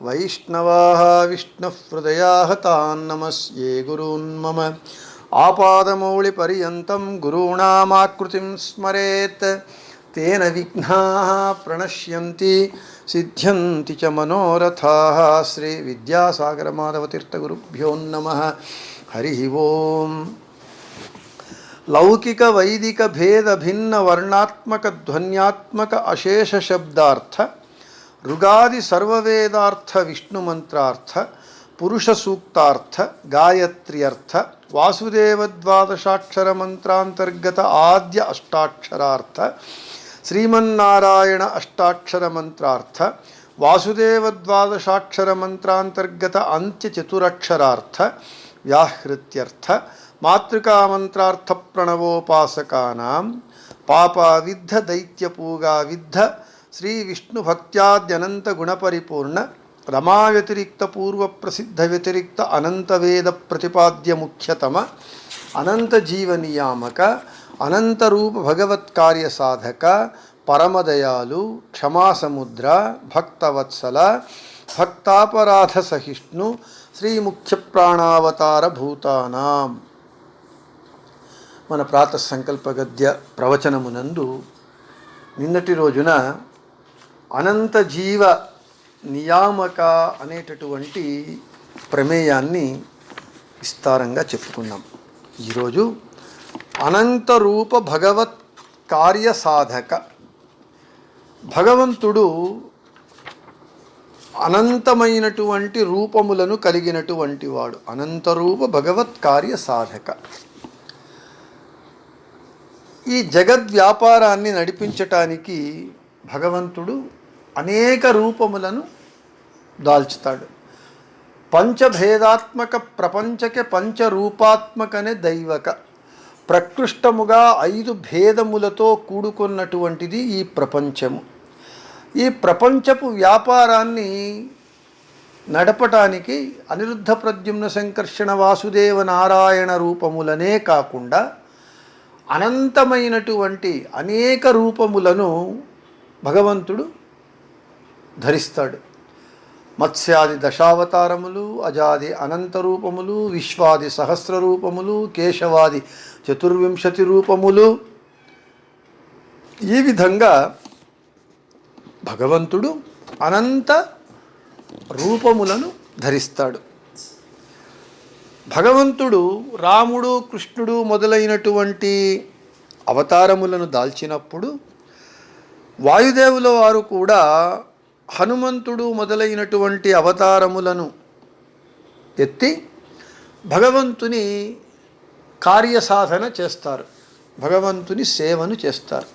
वैष्णवाः विष्णुहृदयाः तान् नमस्ये गुरून् मम आपादमौलिपर्यन्तं गुरूणामाकृतिं स्मरेत् तेन विघ्नाः प्रणश्यन्ति सिद्ध्यन्ति च मनोरथाः श्रीविद्यासागरमाधवतीर्थगुरुभ्यो नमः हरिः ओम् లౌకిక వైదిక భేద భిన్న వర్ణాత్మక ధ్వన్యాత్మక అశేష శబ్దార్థ ऋगादि सर्ववेदार्थ विष्णु मंत्रार्थ पुरुष सूक्तार्थ गायत्री अर्थ वासुदेव द्वादशाक्षर मंत्रांतर्गत आद्य अष्टाक्षरार्थ, श्रीमन्नारायण अष्टाक्षर मंत्रार्थ वासुदेव द्वादशाक्षर मंत्रांतर्गत अंत्य चतुरक्षरार्थ व्याहृत्यर्थ मातृका मंत्रार्थ प्रणवोपासकानां पापा विद्ध दैत्यपूगा विद्ध శ్రీ విష్ణు భక్త్యాద్యనంత గుణపరిపూర్ణ రమావ్యతిరిక్త పూర్వ ప్రసిద్ధ వ్యతిరిక్త అనంతవేద ప్రతిపాద్య ముఖ్యతమ అనంత జీవనియామక అనంతరూప భగవత్ కార్య సాధక పరమదయాలు క్షమాసముద్ర భక్తవత్సల భక్తాపరాధ సహిష్ణు శ్రీ ముఖ్య ప్రాణావతార భూతానాం. మన ప్రాత సంకల్ప గద్య ప్రవచనమునందు నిన్నటి రోజున అనంత జీవ నియామక అనేటటువంటి ప్రమేయాన్ని విస్తారంగా చెప్పుకున్నాం. ఈరోజు అనంత రూప భగవత్ కార్య సాధక భగవంతుడు అనంతమైనటువంటి రూపములను కలిగినటువంటి వాడు. అనంతరూప భగవత్ కార్య సాధక. ఈ జగద్ వ్యాపారాన్ని నడిపించటానికి భగవంతుడు అనేక రూపములను దాల్చుతాడు. పంచభేదాత్మక ప్రపంచకే పంచరూపాత్మకనే దైవక. ప్రకృష్టముగా ఐదు భేదములతో కూడుకున్నటువంటిది ఈ ప్రపంచము. ఈ ప్రపంచపు వ్యాపారాన్ని నడపటానికి అనిరుద్ధ ప్రద్యుమ్న సంకర్షణ వాసుదేవ నారాయణ రూపములనే కాకుండా అనంతమైనటువంటి అనేక రూపములను భగవంతుడు ధరిస్తాడు. మత్స్యాది దశావతారములు అజాది అనంత రూపములు విశ్వాది సహస్ర రూపములు కేశవాది చతుర్వింశతి రూపములు. ఈ విధంగా భగవంతుడు అనంత రూపములను ధరిస్తాడు. భగవంతుడు రాముడు కృష్ణుడు మొదలైనటువంటి అవతారములను దాల్చినప్పుడు వాయుదేవుల వారు కూడా హనుమంతుడు మొదలైనటువంటి అవతారములను ఎత్తి భగవంతుని కార్యసాధన చేస్తారు. భగవంతుని సేవను చేస్తారు.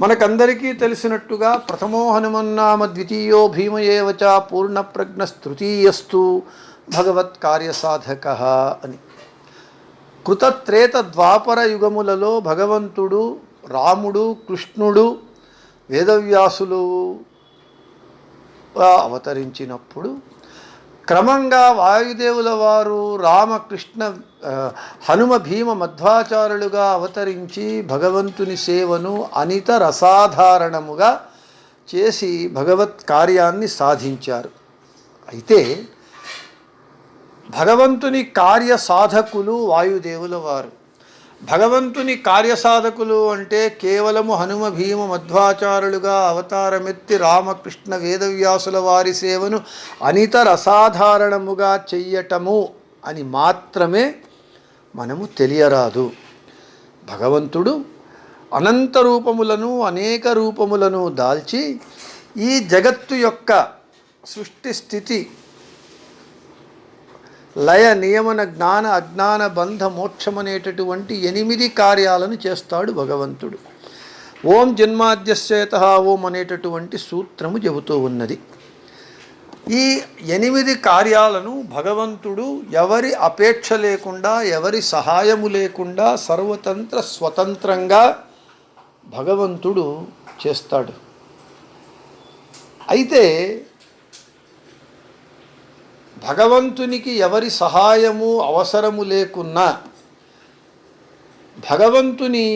మనకందరికీ తెలిసినట్టుగా ప్రథమో హనుమన్నామ ద్వితీయో భీమయేవచ పూర్ణప్రజ్ఞ తృతీయస్తు భగవత్ కార్యసాధక అని. కృతత్రేత ద్వాపర యుగములలో భగవంతుడు రాముడు కృష్ణుడు వేదవ్యాసులు అవతరించినప్పుడు క్రమంగా వాయుదేవుల వారు రామకృష్ణ హనుమ భీమ మధ్వాచారులుగా అవతరించి భగవంతుని సేవను అనిత రసాధారణముగా చేసి భగవత్ కార్యాన్ని సాధించారు. అయితే భగవంతుని కార్య సాధకులు వాయుదేవుల వారు. భగవంతుని కార్యసాధకులు అంటే కేవలము హనుమ భీమ మధ్వాచారులుగా అవతారమెత్తి రామకృష్ణ వేదవ్యాసుల వారి సేవను అనితర అసాధారణముగా చెయ్యటము అని మాత్రమే మనము తెలియరాదు. భగవంతుడు అనంత రూపములను అనేక రూపములను దాల్చి ఈ జగత్తు యొక్క సృష్టి స్థితి లయ నియమన జ్ఞాన అజ్ఞాన బంధ మోక్షమనేటటువంటి ఎనిమిది కార్యాలను చేస్తాడు భగవంతుడు. ఓం జన్మాద్యశ్చేత ఓం అనేటటువంటి సూత్రము చెబుతూ ఉన్నది. ఈ ఎనిమిది కార్యాలను భగవంతుడు ఎవరి అపేక్ష లేకుండా ఎవరి సహాయము లేకుండా సర్వతంత్ర స్వతంత్రంగా భగవంతుడు చేస్తాడు. అయితే భగవంతునికి ఎవరి సహాయము అవసరము లేకున్నా భగవంతుని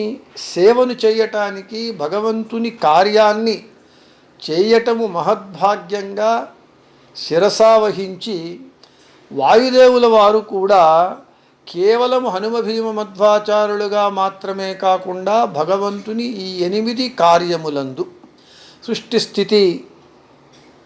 సేవను చేయటానికి భగవంతుని కార్యాన్ని చేయటము మహద్భాగ్యంగా శిరసావహించి వాయుదేవుల వారు కూడా కేవలం హనుమభీమ మధ్వాచారులుగా మాత్రమే కాకుండా భగవంతుని ఈ ఎనిమిది కార్యములందు సృష్టి స్థితి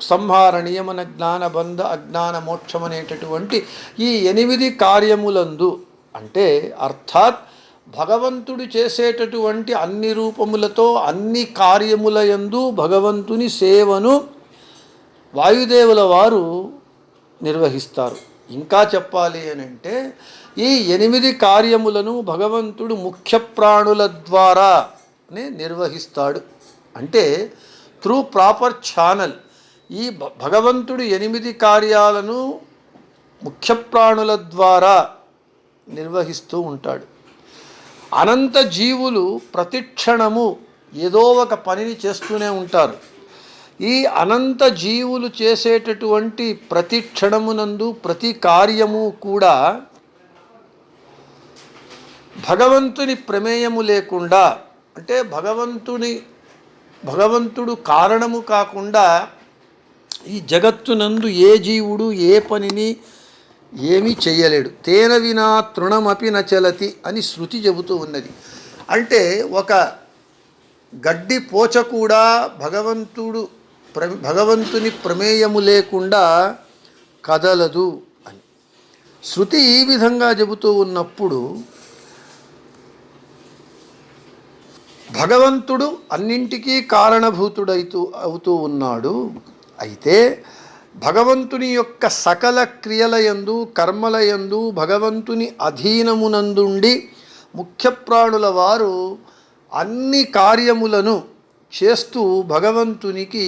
సంహార నియమన జ్ఞాన బంధ అజ్ఞాన మోక్షం అనేటటువంటి ఈ ఎనిమిది కార్యములందు అంటే అర్థాత్ భగవంతుడు చేసేటటువంటి అన్ని రూపములతో అన్ని కార్యముల యందు భగవంతుని సేవను వాయుదేవుల వారు నిర్వహిస్తారు. ఇంకా చెప్పాలి అని అంటే ఈ ఎనిమిది కార్యములను భగవంతుడు ముఖ్య ప్రాణుల ద్వారానే నిర్వహిస్తాడు. అంటే త్రూ ప్రాపర్ ఛానల్ ఈ భ- భగవంతుడు ఎనిమిది కార్యాలను ముఖ్య ప్రాణుల ద్వారా నిర్వహిస్తూ ఉంటాడు. అనంత జీవులు ప్రతిక్షణము ఏదో ఒక పనిని చేస్తూనే ఉంటారు. ఈ అనంత జీవులు చేసేటటువంటి ప్రతి క్షణమునందు ప్రతి కార్యము కూడా భగవంతుని ప్రమేయము లేకుండా అంటే భగవంతుని భగవంతుడు కారణము కాకుండా ఈ జగత్తునందు ఏ జీవుడు ఏ పనిని ఏమీ చేయలేడు తేన వినా తృణమపి నచలతి అని శృతి చెబుతూ ఉన్నది. అంటే ఒక గడ్డి పోచ కూడా భగవంతుడు ప్ర భగవంతుని ప్రమేయము లేకుండా కదలదు అని. శృతి ఈ విధంగా చెబుతూ ఉన్నప్పుడు భగవంతుడు అన్నింటికీ కారణభూతుడైతూ అవుతూ ఉన్నాడు. అయితే భగవంతుని యొక్క సకల క్రియలయందు కర్మలయందు భగవంతుని అధీనమునందుండి ముఖ్య ప్రాణుల వారు అన్ని కార్యములను చేస్తూ భగవంతునికి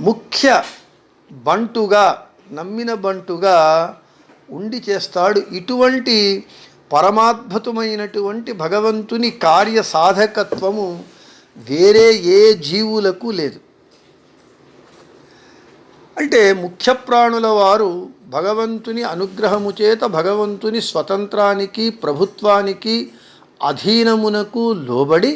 ముఖ్య బంటుగా నమ్మిన బంటుగా ఉండి చేస్తాడు. ఇటువంటి పరమాద్భుతమైనటువంటి భగవంతుని కార్య సాధకత్వము వేరే ఏ జీవులకు లేదు. అంటే ముఖ్య ప్రాణుల వారు భగవంతుని అనుగ్రహము చేత భగవంతుని స్వతంత్రానికి ప్రభుత్వానికి అధీనమునకు లోబడి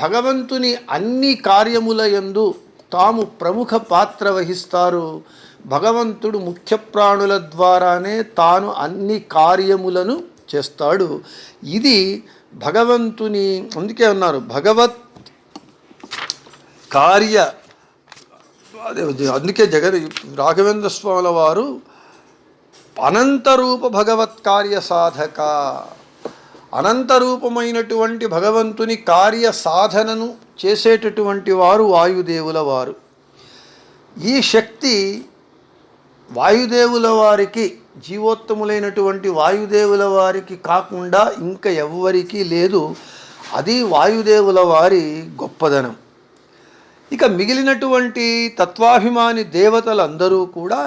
భగవంతుని అన్ని కార్యముల యందు తాము ప్రముఖ పాత్ర వహిస్తారు. భగవంతుడు ముఖ్య ప్రాణుల ద్వారానే తాను అన్ని కార్యములను చేస్తాడు. ఇది భగవంతుని అందుకే ఉన్నారు భగవత్ కార్య అదే అందుకే జగన్ రాఘవేంద్ర స్వాముల వారు అనంతరూప భగవత్ కార్య సాధక. అనంతరూపమైనటువంటి భగవంతుని కార్య సాధనను చేసేటటువంటి వారు వాయుదేవుల వారు. ఈ శక్తి వాయుదేవుల వారికి జీవోత్తములైనటువంటి వాయుదేవుల వారికి కాకుండా ఇంకా ఎవ్వరికీ లేదు. అది వాయుదేవుల వారి గొప్పదనం. ఇక మిగిలినటువంటి తత్వాభిమాని దేవతలందరూ కూడా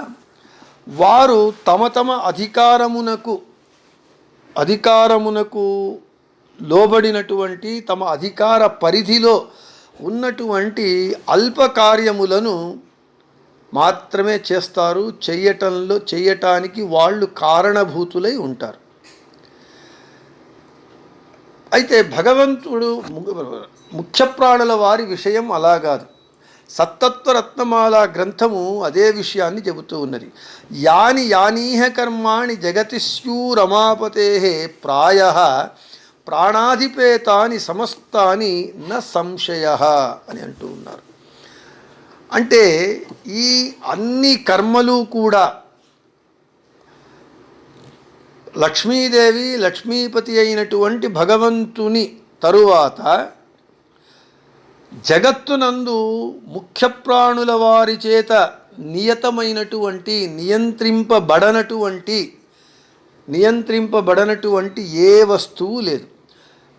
వారు తమ తమ అధికారమునకు అధికారమునకు లోబడినటువంటి తమ అధికార పరిధిలో ఉన్నటువంటి అల్ప కార్యములను మాత్రమే చేస్తారు. చెయ్యటంలో చెయ్యటానికి వాళ్ళు కారణభూతులై ఉంటారు. అయితే భగవంతుడు ముఖ్యప్రాణుల వారి విషయం అలా కాదు. సత్తత్వ రత్నమాల గ్రంథము అదే విషయాన్ని చెబుతూ ఉన్నది. యాని యానీహ కర్మాణి జగతి రమాపతే ప్రాయ ప్రాణాధిపేతాని సమస్తాని న సంశయ అని అంటూ ఉన్నారు. అంటే ఈ అన్ని కర్మలు కూడా లక్ష్మీదేవి లక్ష్మీపతి అయినటువంటి భగవంతుని తరువాత జగత్తునందు ముఖ్య ప్రాణుల వారి చేత నియతమైనటువంటి నియంత్రింపబడనటువంటి నియంత్రింపబడనటువంటి ఏ వస్తువు లేదు.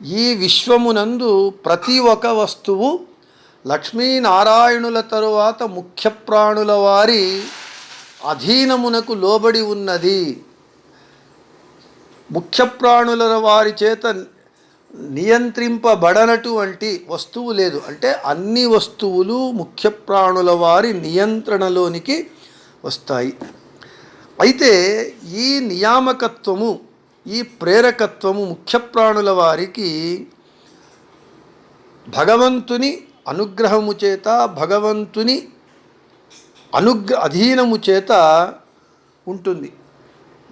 ఈ విశ్వమునందు ప్రతి ఒక్క వస్తువు లక్ష్మీనారాయణుల తరువాత ముఖ్య ప్రాణుల వారి అధీనమునకు లోబడి ఉన్నది. ముఖ్య ప్రాణుల వారి చేత నియంత్రింపబడనటువంటి వస్తువు లేదు. అంటే అన్ని వస్తువులు ముఖ్య ప్రాణుల వారి నియంత్రణలోనికి వస్తాయి. అయితే ఈ నియామకత్వము ఈ ప్రేరకత్వము ముఖ్య ప్రాణుల వారికి భగవంతుని అనుగ్రహము చేత భగవంతుని అనుగ్ర అధీనము చేత ఉంటుంది.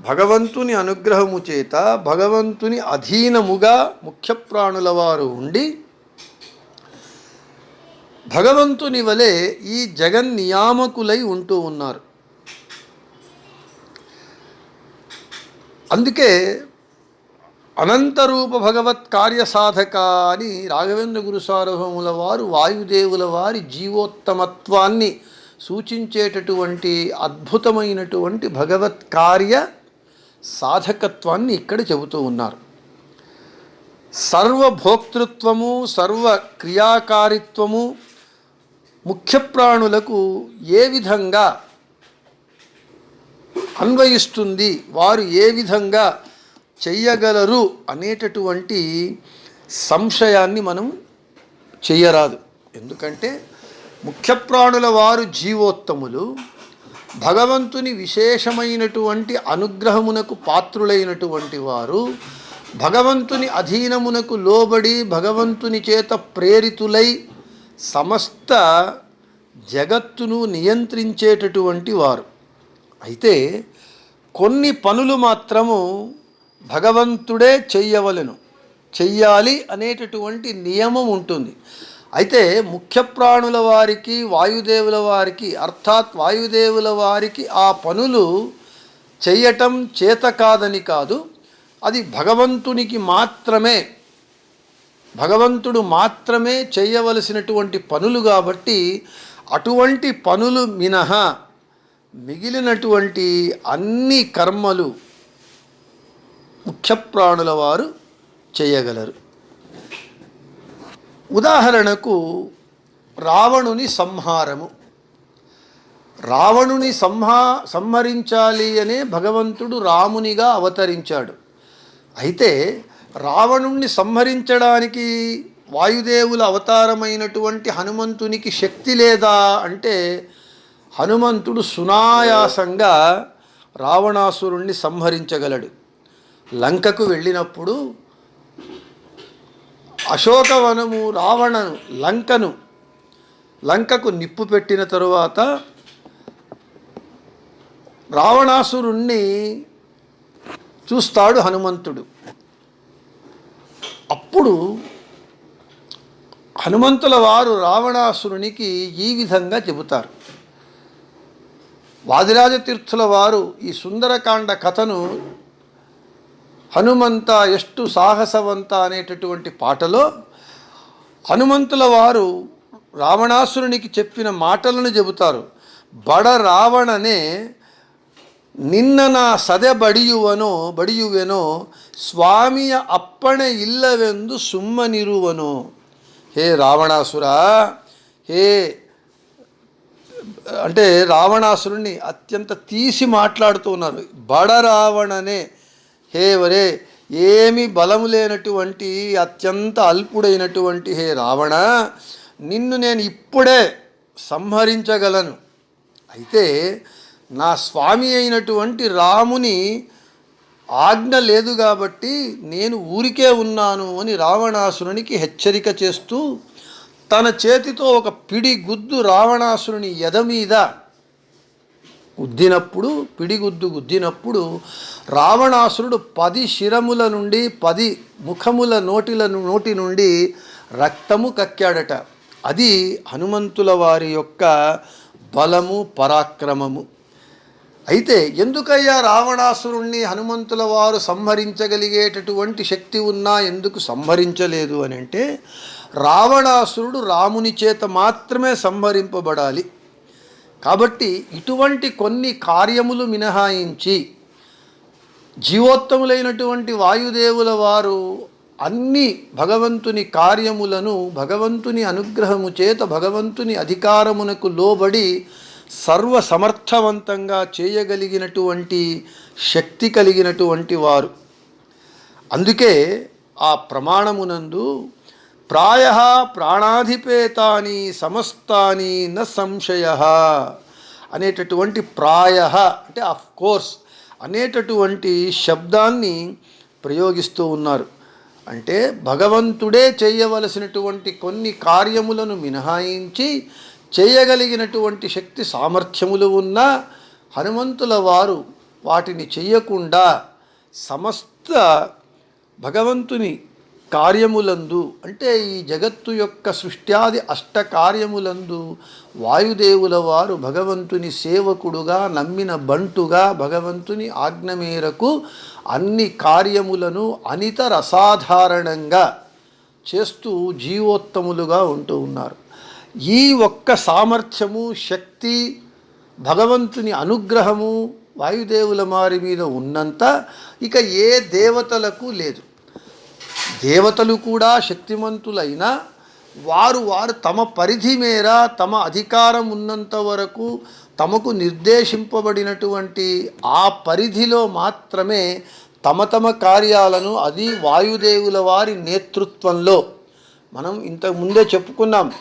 భగవంతుని అనుగ్రహము చేత భగవంతుని అధీనముగా ముఖ్య ప్రాణుల వారు ఉండి భగవంతుని వలె ఈ జగన్ నియామకులై ఉంటూ ఉన్నారు. అందుకే అనంతరూప భగవత్ కార్యసాధక అని రాఘవేంద్ర గురు వారు వాయుదేవుల వారి జీవోత్తమత్వాన్ని సూచించేటటువంటి అద్భుతమైనటువంటి భగవత్ కార్య సాధకత్వాన్ని ఇక్కడ చెబుతూ ఉన్నారు. సర్వభోక్తృత్వము సర్వ క్రియాకారిత్వము ముఖ్య ప్రాణులకు ఏ విధంగా అన్వయిస్తుంది వారు ఏ విధంగా చెయ్యగలరు అనేటటువంటి సంశయాన్ని మనం చెయ్యరాదు. ఎందుకంటే ముఖ్య ప్రాణుల వారు జీవోత్తములు భగవంతుని విశేషమైనటువంటి అనుగ్రహమునకు పాత్రులైనటువంటి వారు భగవంతుని అధీనమునకు లోబడి భగవంతుని చేత ప్రేరితులై సమస్త జగత్తును నియంత్రించేటటువంటి వారు. అయితే కొన్ని పనులు మాత్రము భగవంతుడే చెయ్యవలెను. చెయ్యాలి అనేటటువంటి నియమం ఉంటుంది. అయితే ముఖ్య ప్రాణుల వారికి వాయుదేవుల వారికి అర్థాత్ వాయుదేవుల వారికి ఆ పనులు చేయటం చేత కాదని కాదు. అది భగవంతునికి మాత్రమే భగవంతుడు మాత్రమే చేయవలసినటువంటి పనులు కాబట్టి అటువంటి పనులు మినహా మిగిలినటువంటి అన్ని కర్మలు ముఖ్య ప్రాణుల వారు చేయగలరు. ఉదాహరణకు రావణుని సంహారము. రావణుని సంహా సంహరించాలి అనే భగవంతుడు రామునిగా అవతరించాడు. అయితే రావణుణ్ణి సంహరించడానికి వాయుదేవుల అవతారమైనటువంటి హనుమంతునికి శక్తి లేదా అంటే హనుమంతుడు సునాయాసంగా రావణాసురుణ్ణి సంహరించగలడు. లంకకు వెళ్ళినప్పుడు అశోకవనము రావణను లంకను. లంకకు నిప్పు పెట్టిన తరువాత రావణాసురుణ్ణి చూస్తాడు హనుమంతుడు. అప్పుడు హనుమంతుల వారు రావణాసురునికి ఈ విధంగా చెబుతారు. వాదిరాజతీర్థుల వారు ఈ సుందరకాండ కథను హనుమంత ఎష్టు సాహసవంత అనేటటువంటి పాటలో హనుమంతుల వారు రావణాసురునికి చెప్పిన మాటలను చెబుతారు బడ రావణనే ನಿನ್ನ ನಾ ಸದೆ ಬಡಿಯುವನೋ ಬಡಿಯುವೆನೋ ಸ್ವಾಮಿಯ ಅಪ್ಪಣೆ ಇಲ್ಲವೆಂದು ಸುಮ್ಮನಿರುವನೋ హే రావణాసుర హే అంటే రావణాసురుణ్ణి అత్యంత తీసి మాట్లాడుతూ ఉన్నారు బడ రావణనే హే వరే ఏమి బలము లేనటువంటి అత్యంత అల్పుడైనటువంటి హే రావణ నిన్ను నేను ఇప్పుడే సంహరించగలను. అయితే నా స్వామి అయినటువంటి రాముని ఆజ్ఞ లేదు కాబట్టి నేను ఊరికే ఉన్నాను అని రావణాసురునికి హెచ్చరిక చేస్తూ తన చేతితో ఒక పిడి గుద్దు రావణాసురుని ఎద మీద గుద్దినప్పుడు పిడిగుద్దు గుద్దినప్పుడు రావణాసురుడు పది శిరముల నుండి పది ముఖముల నోటిల నోటి నుండి రక్తము కక్కాడట. అది హనుమంతుల వారి యొక్క బలము పరాక్రమము. అయితే ఎందుకయ్యా రావణాసురుణ్ణి హనుమంతుల వారు సంహరించగలిగేటటువంటి శక్తి ఉన్నా ఎందుకు సంహరించలేదు అని అంటే రావణాసురుడు రాముని చేత మాత్రమే సంహరింపబడాలి. కాబట్టి ఇటువంటి కొన్ని కార్యములు మినహాయించి జీవోత్తములైనటువంటి వాయుదేవుల వారు అన్ని భగవంతుని కార్యములను భగవంతుని అనుగ్రహము చేత భగవంతుని అధికారమునకు లోబడి సర్వ సమర్థవంతంగా చేయగలిగినటువంటి శక్తి కలిగినటువంటి వారు. అందుకే ఆ ప్రమాణమునందు ప్రాయ ప్రాణాధిపేతాని సమస్తాని న సంశయ అనేటటువంటి ప్రాయ అంటే ఆఫ్ కోర్స్ అనేటటువంటి శబ్దాన్ని ప్రయోగిస్తూ ఉన్నారు. అంటే భగవంతుడే చేయవలసినటువంటి కొన్ని కార్యములను మినహాయించి చేయగలిగినటువంటి శక్తి సామర్థ్యములు ఉన్న హనుమంతుల వారు వాటిని చెయ్యకుండా సమస్త భగవంతుని కార్యములందు అంటే ఈ జగత్తు యొక్క సృష్ట్యాది అష్ట కార్యములందు వాయుదేవుల వారు భగవంతుని సేవకుడుగా నమ్మిన బంటుగా భగవంతుని ఆజ్ఞ మేరకు అన్ని కార్యములను అనితర అసాధారణంగా చేస్తూ జీవోత్తములుగా ఉంటూ ఉన్నారు. ఈ ఒక్క సామర్థ్యము శక్తి భగవంతుని అనుగ్రహము వాయుదేవుల మారి మీద ఉన్నంత ఇక ఏ దేవతలకు లేదు. దేవతలు కూడా శక్తిమంతులైన వారు వారు తమ పరిధి మేర తమ అధికారం ఉన్నంత వరకు తమకు నిర్దేశింపబడినటువంటి ఆ పరిధిలో మాత్రమే తమ తమ కార్యాలను అది వాయుదేవుల వారి నేతృత్వంలో. మనం ఇంతకు ముందే చెప్పుకున్నాం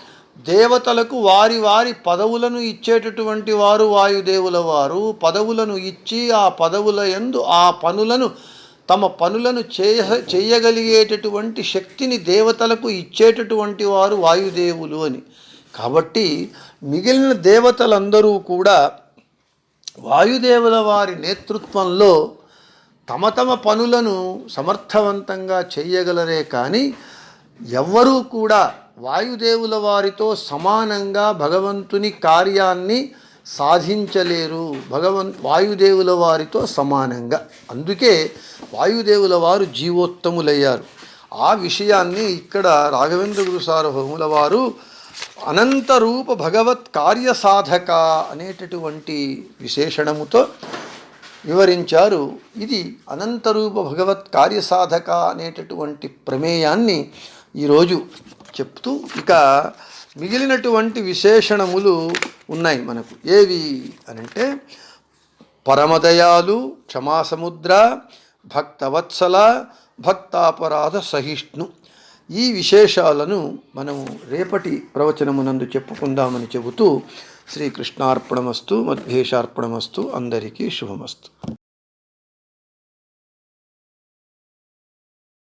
దేవతలకు వారి వారి పదవులను ఇచ్చేటటువంటి వారు వాయుదేవుల వారు పదవులను ఇచ్చి ఆ పదవుల యందు ఆ పనులను తమ పనులను చేయ చేయగలిగేటటువంటి శక్తిని దేవతలకు ఇచ్చేటటువంటి వారు వాయుదేవులు అని. కాబట్టి మిగిలిన దేవతలందరూ కూడా వాయుదేవుల వారి నేతృత్వంలో తమ తమ పనులను సమర్థవంతంగా చేయగలరే కానీ ఎవ్వరూ కూడా వాయుదేవుల వారితో సమానంగా భగవంతుని కార్యాన్ని సాధించలేరు. భగవన్ వాయుదేవుల వారితో సమానంగా. అందుకే వాయుదేవుల వారు జీవోత్తములయ్యారు. ఆ విషయాన్ని ఇక్కడ రాఘవేంద్ర గురు సార్వభౌముల వారు అనంతరూప భగవత్ కార్యసాధక అనేటటువంటి విశేషణముతో వివరించారు. ఇది అనంతరూప భగవత్ కార్యసాధక అనేటటువంటి ప్రమేయాన్ని ఈరోజు చెప్తూ ఇక మిగిలినటువంటి విశేషణములు ఉన్నాయి మనకు. ఏవి అనంటే పరమదయాలు క్షమాసముద్ర భక్తవత్సల భక్తాపరాధ సహిష్ణు. ఈ విశేషాలను మనము రేపటి ప్రవచనమునందు చెప్పుకుందామని చెబుతూ శ్రీకృష్ణార్పణమస్తు మధ్యేశార్పణమస్తు అందరికీ శుభమస్తు.